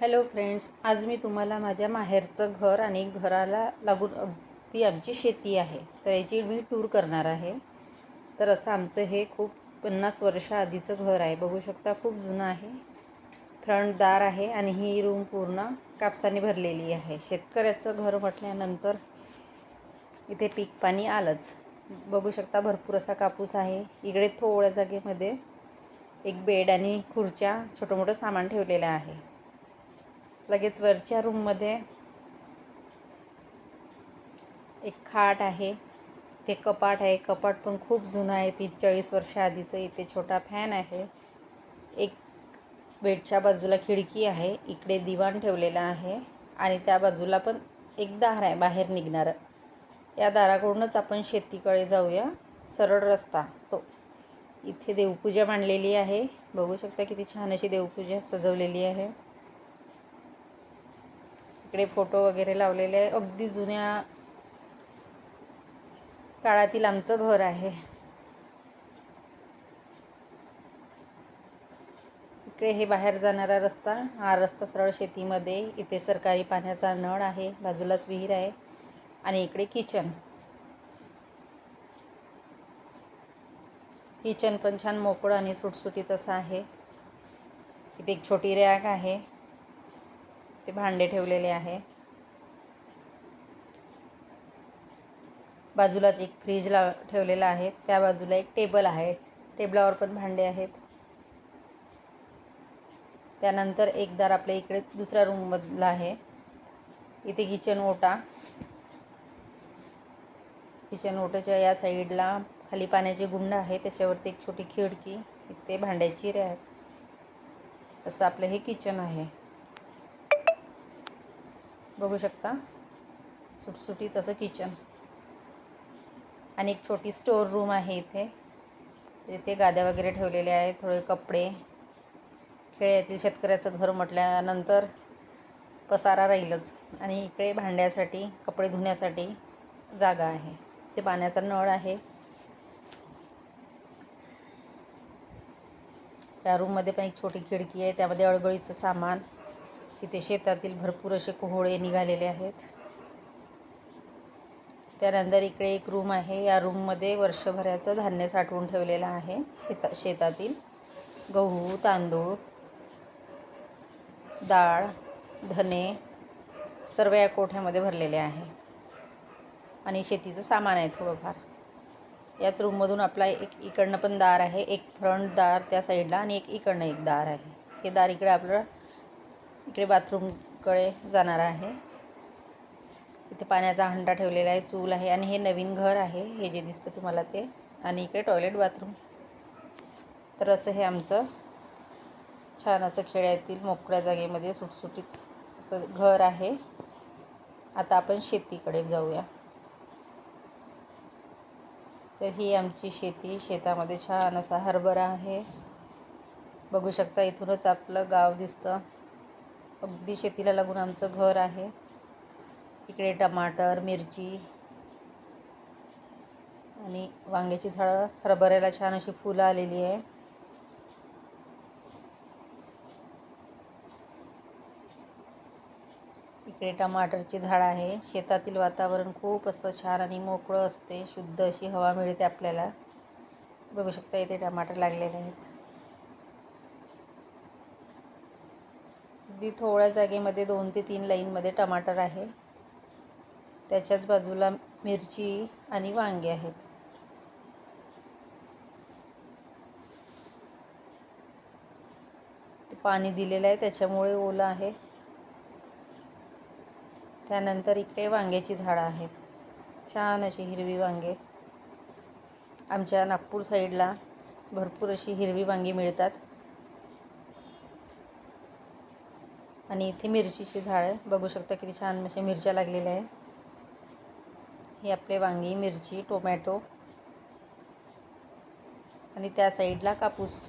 Hello friends आज मी तुम्हाला माझ्या माहेरचं घर आणि घराला लागून अगदी आमची शेती आहे तर याची मी टूर करणार आहे. तर असं आमचं हे खूप पन्नास वर्षाआधीचं घर आहे बघू शकता खूप जुनं आहे. फ्रंट दार आहे आणि ही रूम पूर्ण कापसाने भरलेली आहे. शेतकऱ्याचं घर म्हटल्यानंतर इथे पीक पाणी आलंच. बघू शकता भरपूर असा कापूस आहे. इकडे थोड्या जागेमध्ये एक बेड आणि खुर्च्या छोटं मोठं सामान ठेवलेलं आहे. लगेच वरच्या रूममध्ये एक खाट आहे. ते कपाट आहे. कपाट पण खूप जुनं आहे. तीस चाळीस वर्षाआधीचं इथे छोटा फॅन आहे. एक बेडच्या बाजूला खिडकी आहे. इकडे दिवाण ठेवलेला आहे. आणि त्या बाजूला पण एक दार आहे. बाहेर निघणारं. या दाराकडूनच आपण शेतीकडे जाऊया. सरळ रस्ता तो. इथे देवपूजा मांडलेली आहे. बघू शकता किती छान अशी देवपूजा सजवलेली आहे. इकडे फोटो वगैरे लावलेले आहे. अगदी जुन्या काळातील आमचं घर आहे. इकडे हे बाहेर जाणारा रस्ता हा रस्ता सरळ शेतीमध्ये इथे सरकारी पाण्याचा नळ आहे बाजूलाच विहीर आहे आणि इकडे किचन. किचन पण छान मोकळं आणि सुटसुटीत असं आहे. इथे एक छोटी रॅक आहे. ते भांडे ठेवलेले आहे. बाजूलाच एक फ्रीज ला ठेवलेला आहे. त्या बाजूला एक टेबल आहे. टेबलावर पण भांडे आहेत. त्यानंतर एक दार आपल्या इकडे दुसऱ्या रूममधला आहे. इथे किचन ओटा. किचन ओटाच्या या साईडला खाली पाण्याचे गुंड आहे. त्याच्यावरती एक छोटी खिडकी इथे भांड्याची रॅक असं आपलं हे किचन आहे. बघू शकता. सुटसुटीत असं किचन आणि एक छोटी स्टोर रूम आहे इथे. इथे गाद्या वगैरे ठेवलेल्या आहेत थोडे कपडे. खेड्यातील शेतकऱ्याचं घर म्हटल्यानंतर पसारा राहीलच. आणि इकडे भांड्यासाठी कपडे धुण्यासाठी जागा आहे. ते पाण्याचा नळ आहे. त्या रूममध्ये पण एक छोटी खिडकी आहे त्यामध्ये अडगळीचं सामान. तिथे शेतातील भरपूर असे कोहळे निघालेले आहेत. त्यानंतर इकडे एक रूम आहे. या रूममध्ये वर्षभराचं धान्य साठवून ठेवलेलं आहे शेता शेतातील. गहू तांदूळ डाळ धने सर्व या कोठ्यामध्ये भरलेले आहे. आणि शेतीचं सामान आहे थोडंफार. याच रूममधून आपला एक इकडनं पण दार आहे. एक फ्रंट दार त्या साईडला आणि एक इकडनं एक दार आहे. हे दार इकडे आपलं इकडे बाथरूमकडे जाणार आहे. इथे पाण्याचा हंडा ठेवलेला आहे चूल आहे आणि हे नवीन घर आहे. हे जे दिसतं तुम्हाला ते. आणि इकडे टॉयलेट बाथरूम तर असं हे आमचं छान असं खेड्यातील मोकळ्या जागेमध्ये सुटसुटीत असं घर आहे. आता आपण शेतीकडे जाऊया. तर ही आमची शेती. शेतामध्ये छान असा हरभरा आहे. बघू शकता इथूनच आपलं गाव दिसतं. अगदी शेतीला लागून आमचं घर आहे. इकडे टमाटर मिरची आणि वांग्याची झाडं हरभऱ्याला छान अशी फुलं आलेली आहे. इकडे टमाटरची झाड आहे. शेतातील वातावरण खूप असं छान आणि मोकळं असते. शुद्ध अशी हवा मिळते आपल्याला. बघू शकता इथे टमाटर लागलेले आहेत. अगदी थोड्या जागेमध्ये दोन ते तीन लाईनमध्ये टमाटर आहे. त्याच्याच बाजूला मिरची आणि वांगे आहेत. पाणी दिलेलं आहे त्याच्यामुळे ओलं आहे. त्यानंतर इकडे वांग्याची झाडं आहेत. छान अशी हिरवी वांगे. आमच्या नागपूर साईडला भरपूर अशी हिरवी वांगी मिळतात. आणि इथे मिरचीची झाडं बघू शकता किती छान अशा मिरच्या लागलेल्या आहे हे आपले वांगी मिरची टोमॅटो आणि त्या साईडला कापूस.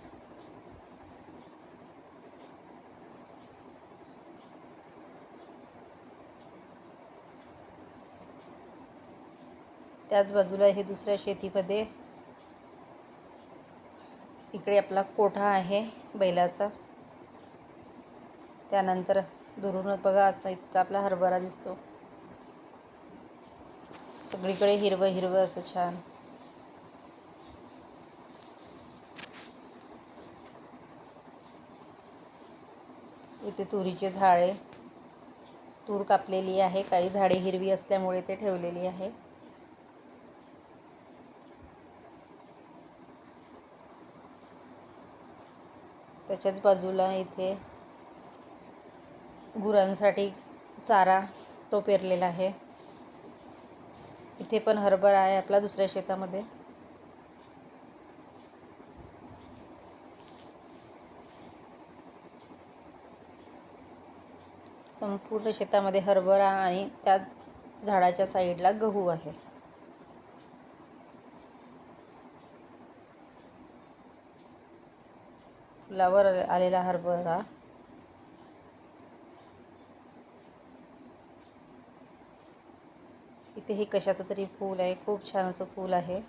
त्याच बाजूला हे दुसऱ्या शेतीमध्ये इकडे आपला कोठा आहे बैलाचा. त्यानंतर दुरूनच बघा असा इतका आपला हरभरा दिसतो. सगळीकडे हिरवं हिरवं असं छान. इथे तुरीचे झाडे. तूर कापलेली आहे. काही झाडे हिरवी असल्यामुळे ते ठेवलेली आहे. त्याच्याच बाजूला इथे गुरांसाठी चारा तो पेरलेला आहे. इथे पण हरभरा आहे आपला दुसऱ्या शेतामध्ये. संपूर्ण शेतामध्ये हरभरा आणि त्या झाडाच्या साईडला गहू आहे. फुलावर आलेला हरभरा इथे हे कशाचं तरी फूल आहे. खूप छान असं फूल आहे.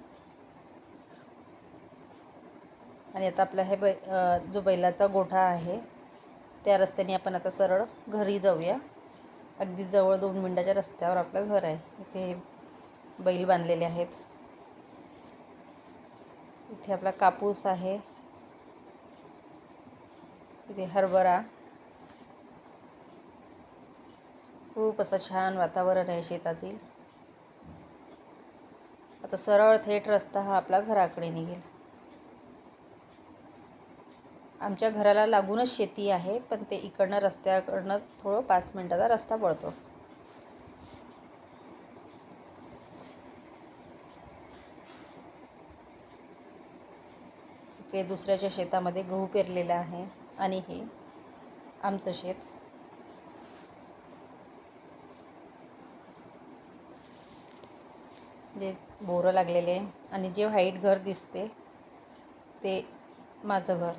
आणि आता आपला हे बै जो बैलाचा गोठा आहे त्या रस्त्याने आपण आता सरळ घरी जाऊया. अगदी जवळ दोन मिनटाच्या रस्त्यावर आपलं घर आहे. इथे बैल बांधलेले आहेत. इथे आपला कापूस आहे. इथे हरभरा. खूप असं छान वातावरण आहे शेतातील. आता सरळ थेट रस्ता हा आपला घराकडे निघेल. आमच्या घराला लागूनच शेती आहे पण ते इकडनं रस्त्याकडनं थोडं पाच मिनटाचा रस्ता पडतो इकडे दुसऱ्याच्या शेतामध्ये गहू पेरलेला आहे आणि हे आमचं शेत. जे बोरं लागलेले आणि जे व्हाईट घर दिसते ते माझं घर.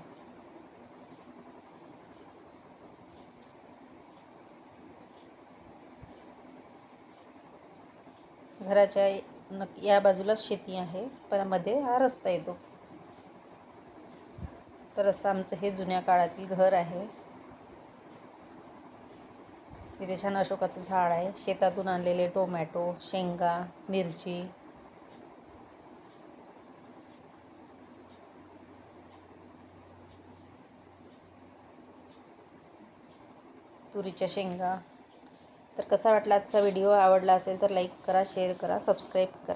घराच्या नक या बाजूलाच शेती आहे पण मध्ये हा रस्ता येतो. तर असं आमचं हे जुन्या काळातील घर आहे. इथे छान अशोकाचं झाड आहे. शेतातून आणलेले टोमॅटो शेंगा मिरची. तुरीच्या शेंगा. तर कसा वाटला आजचा व्हिडिओ? आवडला असेल तर लाईक करा शेअर करा सबस्क्राईब करा.